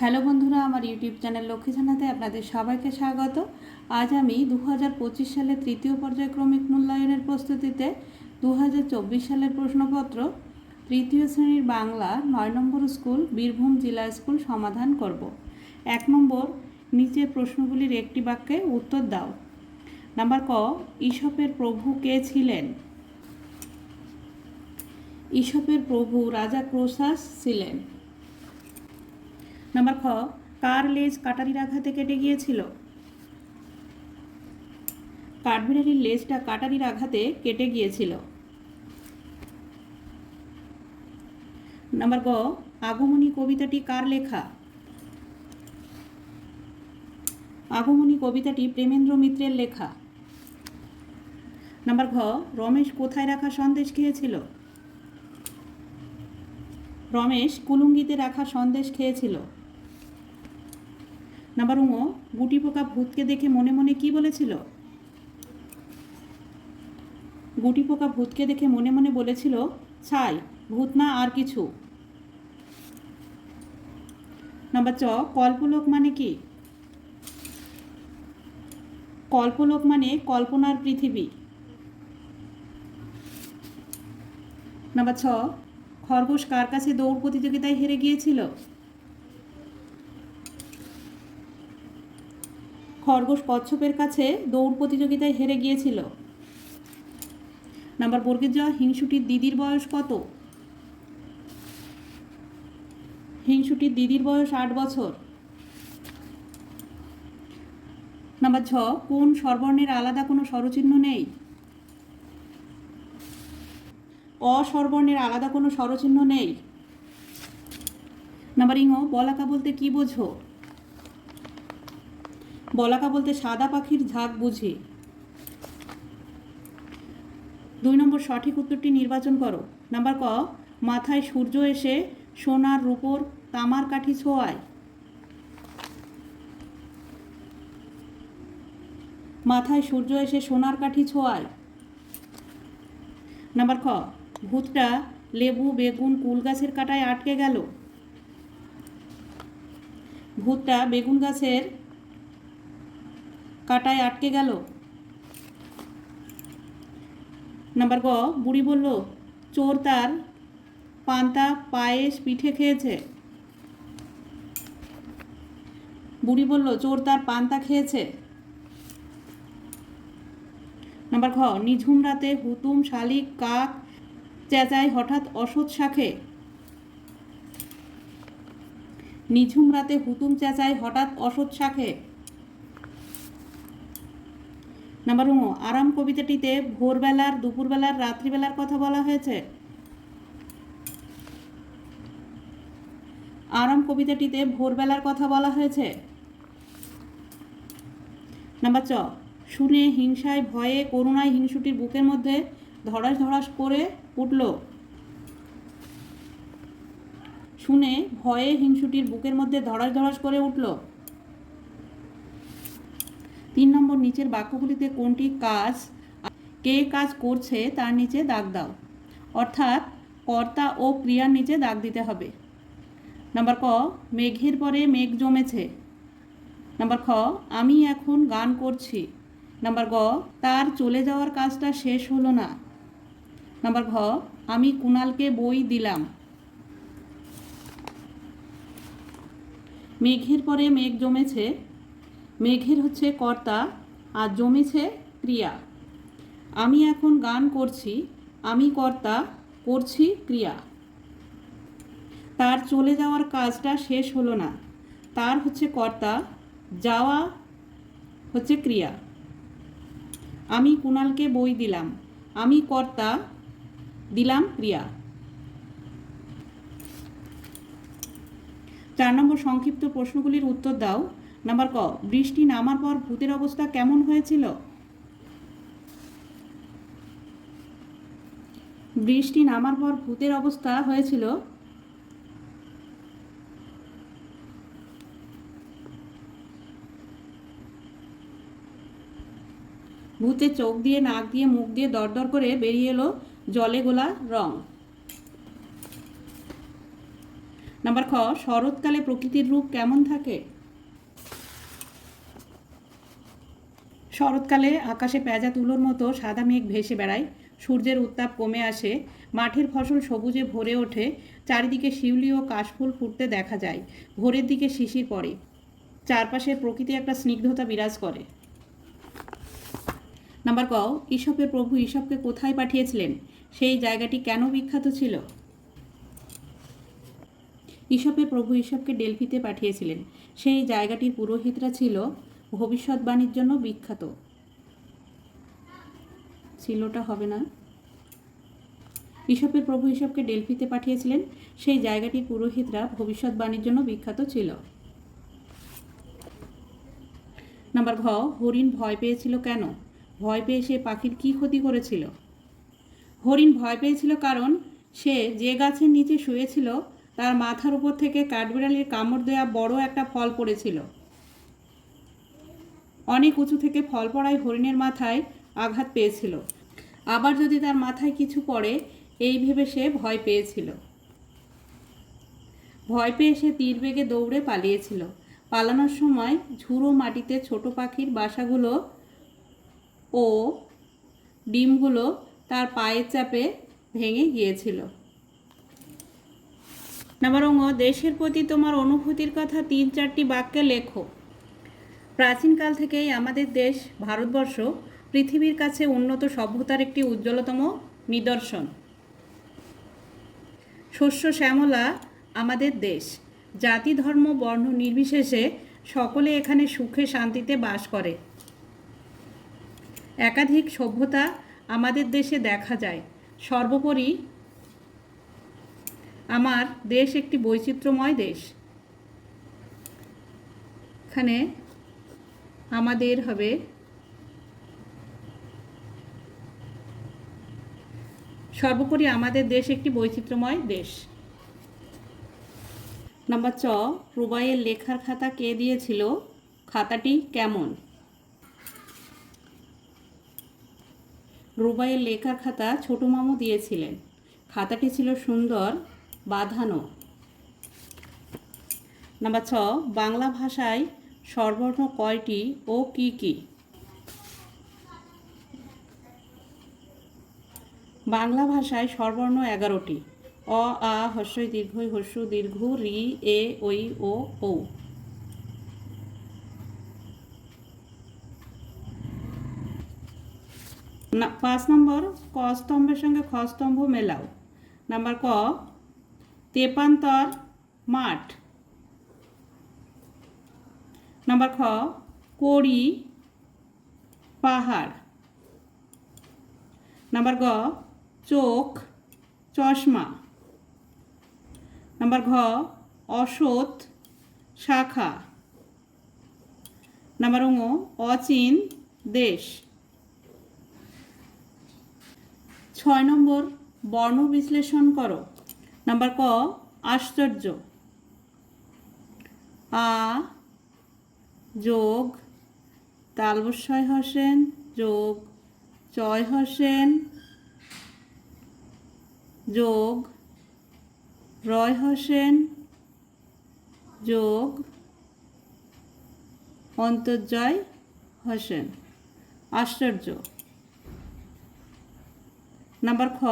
Hello বন্ধুরা, আমার YouTube channel Lakshmi জানাতে আপনাদের সবাইকে স্বাগত। আজ আমি দু সালের তৃতীয় পর্যায়ক্রমিক মূল্যায়নের প্রস্তুতিতে দু হাজার চব্বিশ সালের প্রশ্নপত্র তৃতীয় শ্রেণির বাংলা নয় নম্বর স্কুল, বীরভূম জেলা স্কুল সমাধান করব। এক নম্বর নিচের প্রশ্নগুলির একটি বাক্যে উত্তর দাও। নাম্বার ক ঈশপের প্রভু কে ছিলেন? ঈশপের প্রভু রাজা ক্রোসাস ছিলেন। নাম্বার খ, কার লেজ কাটারির আঘাতে কেটে গিয়েছিল? কাঠবিড়ালির লেজটা কাটারির আঘাতে কেটে গিয়েছিল। নাম্বার গ, আগমনী কবিতাটি কার লেখা? আগমনী কবিতাটি প্রেমেন্দ্র মিত্রের লেখা। নাম্বার ঘ, রমেশ কোথায় রাখা সন্দেশ খেয়েছিল? রমেশ কুলুঙ্গিতে রাখা সন্দেশ খেয়েছিল। নাম্বার ও গুটি পোকা ভূতকে দেখে মনে মনে কি বলেছিল? গুটি পোকা ভূতকে দেখে মনে মনে বলেছিল, ছাই, ভূত না আর কিছু। নাম্বার চ কল্পলোক মানে কি? কল্পলোক মানে কল্পনার পৃথিবী। নাম্বার ছ, খরগোশ কার কাছে দৌড় প্রতিযোগিতায় হেরে গিয়েছিল? খরগোশ কচ্ছপের কাছে দৌড় প্রতিযোগিতায় হেরে গিয়েছিল। নাম্বার বর্গের জ হিংসুটির দিদির বয়স কত? হিংসুটির দিদির বয়স আট বছর। নাম্বার ছ, কোন স্বরবর্ণের আলাদা কোনো স্বরচিহ্ন নেই? অস্বরবর্ণের আলাদা কোনো স্বরচিহ্ন নেই। নাম্বার ইঙো, বলাকা বলতে কি বোঝো? বলাকা বলতে সাদা পাখির ঝাঁক বুঝে। দুই নম্বর, সঠিক উত্তরটি নির্বাচন করো। নাম্বার ক, মাথায় সূর্য এসে সোনার রূপোর তামার কাঠি ছোঁয়ায়। মাথায় সূর্য এসে সোনার কাঠি ছোঁয়ায়। নাম্বার খ, ভূতটা লেবু, বেগুন, কুল গাছের কাটায় আটকে গেল। ভূতটা বেগুন গাছের কাটায় আটকে গেল। নাম্বার গ, বুড়ি বলল, চোর তার পান্তা, পায়েস, পিঠে খেয়েছে। বুড়ি বলল, চোর তার পান্তা খেয়েছে। নাম্বার ঘ, নিঝুম রাতে হুতুম, শালিক, কাক, চেঁচায় হঠাৎ অসৎ শাখে। নিঝুম রাতে হুতুম, চেঁচায় হঠাৎ অসৎ শাখে। নাম্বার উঁ আরাম কবিতাটিতে ভোরবেলার, দুপুরবেলার, রাত্রিবেলার কথা বলা হয়েছে। আরাম কবিতাটিতে ভোরবেলার কথা বলা হয়েছে। নাম্বার চ শুনে হিংসায় ভয়ে করুণায় হিংসুটির বুকের মধ্যে ধড়াস ধড়াস করে উঠল। শুনে ভয়ে হিংসুটির বুকের মধ্যে ধড়াস ধড়াস করে উঠল। তিন নম্বর নিচের বাক্যগুলিতে কোনটি কাজ, কে কাজ করছে তার নিচে দাগ দাও। অর্থাৎ কর্তা ও ক্রিয়ার নিচে দাগ দিতে হবে। নাম্বার ক, মেঘের পরে মেঘ জমেছে। নাম্বার খ, আমি এখন গান করছি। নাম্বার গ, তার চলে যাওয়ার কাজটা শেষ হলো না। নাম্বার ঘ, আমি কুণালকে বই দিলাম। মেঘের পরে মেঘ জমেছে। মেঘের হচ্ছে কর্তা আর জমেছে ক্রিয়া। আমি এখন গান করছি, আমি কর্তা, করছি ক্রিয়া। তার চলে যাওয়ার কাজটা শেষ হলো না। তার হচ্ছে কর্তা, যাওয়া হচ্ছে ক্রিয়া। আমি কুণালকে বই দিলাম, আমি কর্তা দিলাম ক্রিয়া। চার নম্বর সংক্ষিপ্ত প্রশ্নগুলির উত্তর দাও। নাম্বার ক, বৃষ্টি নামার পর ভূতের অবস্থা কেমন হয়েছিল? বৃষ্টি নামার পর ভূতের অবস্থা হয়েছিল? ভূতে চোখ দিয়ে, নাক দিয়ে, মুখ দিয়ে দরদর করে বেরিয়ে এলো জলে গোলা রং। নাম্বার খ, শরৎকালে প্রকৃতির রূপ কেমন থাকে? শরৎকালে আকাশে পেঁজা তুলোর মতো সাদা মেঘ ভেসে বেড়ায়। সূর্যের উত্তাপ কমে আসে। মাঠের ফসল সবুজে ভরে ওঠে। চারিদিকে শিউলি ও কাশফুল ফুটতে দেখা যায়। ভোরের দিকে শিশির পড়ে। চারপাশের প্রকৃতি একটা স্নিগ্ধতা বিরাজ করে। নাম্বার ক, ঈশপের প্রভু ঈশপকে কোথায় পাঠিয়েছিলেন? সেই জায়গাটি কেন বিখ্যাত ছিল? ঈশপের প্রভু ঈশপকে ডেলফিতে পাঠিয়েছিলেন। সেই জায়গাটির পুরোহিতরা ছিল ভবিষ্যৎবাণীর জন্য বিখ্যাত। ছিলটা হবে না। ঈশপের প্রভু ঈশপকে ডেলফিতে পাঠিয়েছিলেন, সেই জায়গাটির পুরোহিতরা ভবিষ্যৎবাণীর জন্য বিখ্যাত ছিল। নাম্বার ঘ, হরিণ ভয় পেয়েছিল কেন? ভয় পেয়ে সে পাখির কী ক্ষতি করেছিল? হরিণ ভয় পেয়েছিল কারণ সে যে গাছের নিচে শুয়েছিল, তার মাথার উপর থেকে কাঠবিড়ালির কামড় দেওয়া বড় একটা ফল পড়েছিল। অনেক উঁচু থেকে ফল পড়ায় হরিণের মাথায় আঘাত পেয়েছিল। আবার যদি তার মাথায় কিছু পড়ে, এই ভেবে সে ভয় পেয়েছিল। ভয় পেয়ে সে তীর বেগে দৌড়ে পালিয়েছিল। পালানোর সময় ঝুড়ো মাটিতে ছোট পাখির বাসাগুলো ও ডিমগুলো তার পায়ের চাপে ভেঙে গিয়েছিল। নাম্বার দেশের প্রতি তোমার অনুভূতির কথা তিন চারটি বাক্যে লেখো। প্রাচীনকাল থেকেই আমাদের দেশ, ভারতবর্ষ, পৃথিবীর কাছে উন্নত সভ্যতার একটি উজ্জ্বলতম নিদর্শন। শস্য শ্যামলা আমাদের দেশ। জাতি, ধর্ম, বর্ণ নির্বিশেষে সকলে এখানে সুখে শান্তিতে বাস করে। একাধিক সভ্যতা আমাদের দেশে দেখা যায়। সর্বোপরি আমার দেশ একটি বৈচিত্র্যময় দেশ। এখানে আমাদের হবে। সর্বোপরি আমাদের দেশ একটি বৈচিত্র্যময় দেশ। নাম্বার চ রুবাইয়ের লেখার খাতা কে দিয়েছিল? খাতাটি কেমন? রুবাইয়ের লেখার খাতা ছোট মামু দিয়েছিলেন। খাতাটি ছিল সুন্দর, বাঁধানো। নাম্বার ছ, বাংলা ভাষায় স্বরবর্ণ কয়টি ও কি কি? বাংলা ভাষায় স্বরবর্ণ এগারোটি। অ, আ, হস্যই, দীর্ঘই, হস্য, দীর্ঘ, রি, এ ওই ও ও না, পাঁচ নম্বর, ক স্তম্ভের সঙ্গে খ স্তম্ভ মেলাও। নাম্বার ক, তেপান্তর মাঠ। নাম্বার খ, কড়ি, পাহাড়। নাম্বার গ, চোখ, চশমা। নাম্বার ঘ, অসৎ, শাখা। নাম্বার ঙ অচিন, দেশ। ছয় নম্বর, বর্ণ বিশ্লেষণ করো। নাম্বার ক, আশ্চর্য। আ যোগ তালবস্বয় হোসেন, যোগ, চয় হোসেন, যোগ, রয় হোসেন, যোগ, অন্তর্জয় হোসেন। আশ্চর্য। নাম্বার খ,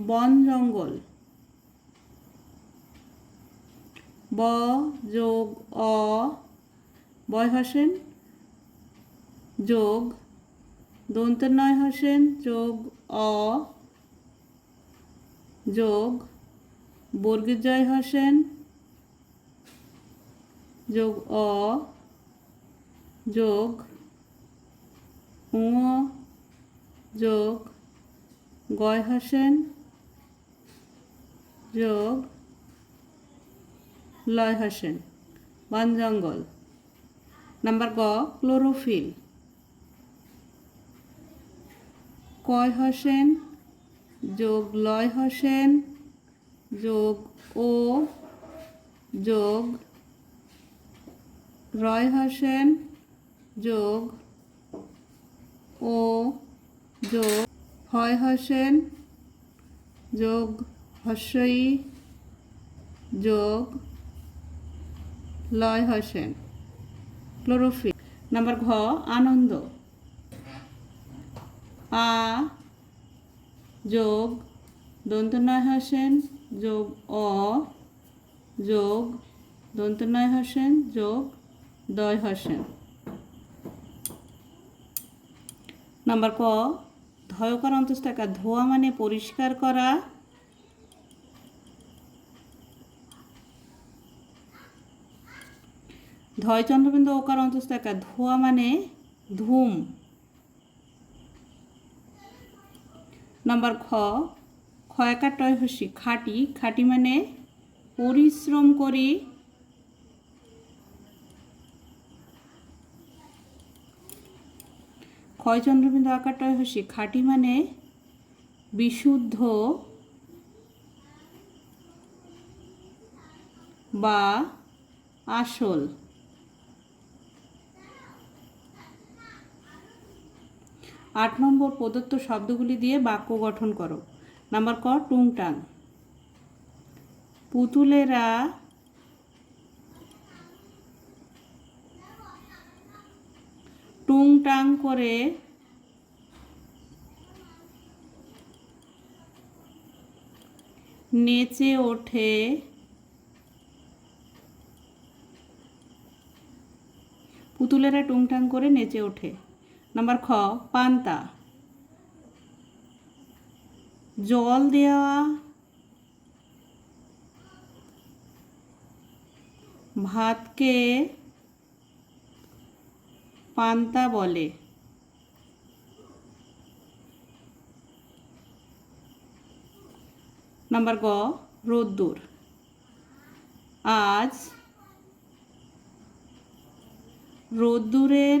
বন জঙ্গল। ব যোগ, অ বয় হোসেন, যোগ দন্তনয় হোসেন, যোগ, অ, যোগ, বর্গীজয় হোসেন, যোগ, অ, যোগ, উ যোগ, গয় হোসেন, যোগ, লয় হোসেন, বন জঙ্গল। নাম্বার গ ক্লোরোফিল। কয় হোসেন? যোগ লয় হোসেন? যোগ ও? যোগ রয় হোসেন? যোগ ও? যোগ হয় হোসেন? যোগ হস্যই? যোগ লয় হোসেন। ক্লোরোফিল নাম্বার ঘ, আনন্দ। আ, যোগ দন্তনয় হোসেন, যোগ, অ, যোগ দন্তনয় হোসেন, যোগ, দয় হোসেন। নাম্বার ক, ধয়কার অন্তস্থাকা ধোয়া মানে পরিষ্কার করা। ধয় চন্দ্রবিন্দু ওকার অন্তস্থাকা, ধোয়া মানে ধুম। নাম্বার খ ক্ষয়কার টয় হসি খাটি। খাটি মানে পরিশ্রম করি। ক্ষয় চন্দ্রবিন্দু আকারটায় হসি খাঁটি মানে বিশুদ্ধ বা আসল। আট নম্বর প্রদত্ত শব্দগুলি দিয়ে বাক্য গঠন করো। নাম্বার ক, টুংটাং। পুতুলেরা টুংটাং করে নেচে ওঠে পুতুলেরা টুংটাং করে নেচে ওঠে। নাম্বার খ পান্তা। জল দেওয়া ভাতকে পান্তা বলে। নাম্বার গ রোদ্দুর। আজ রোদ্দুরের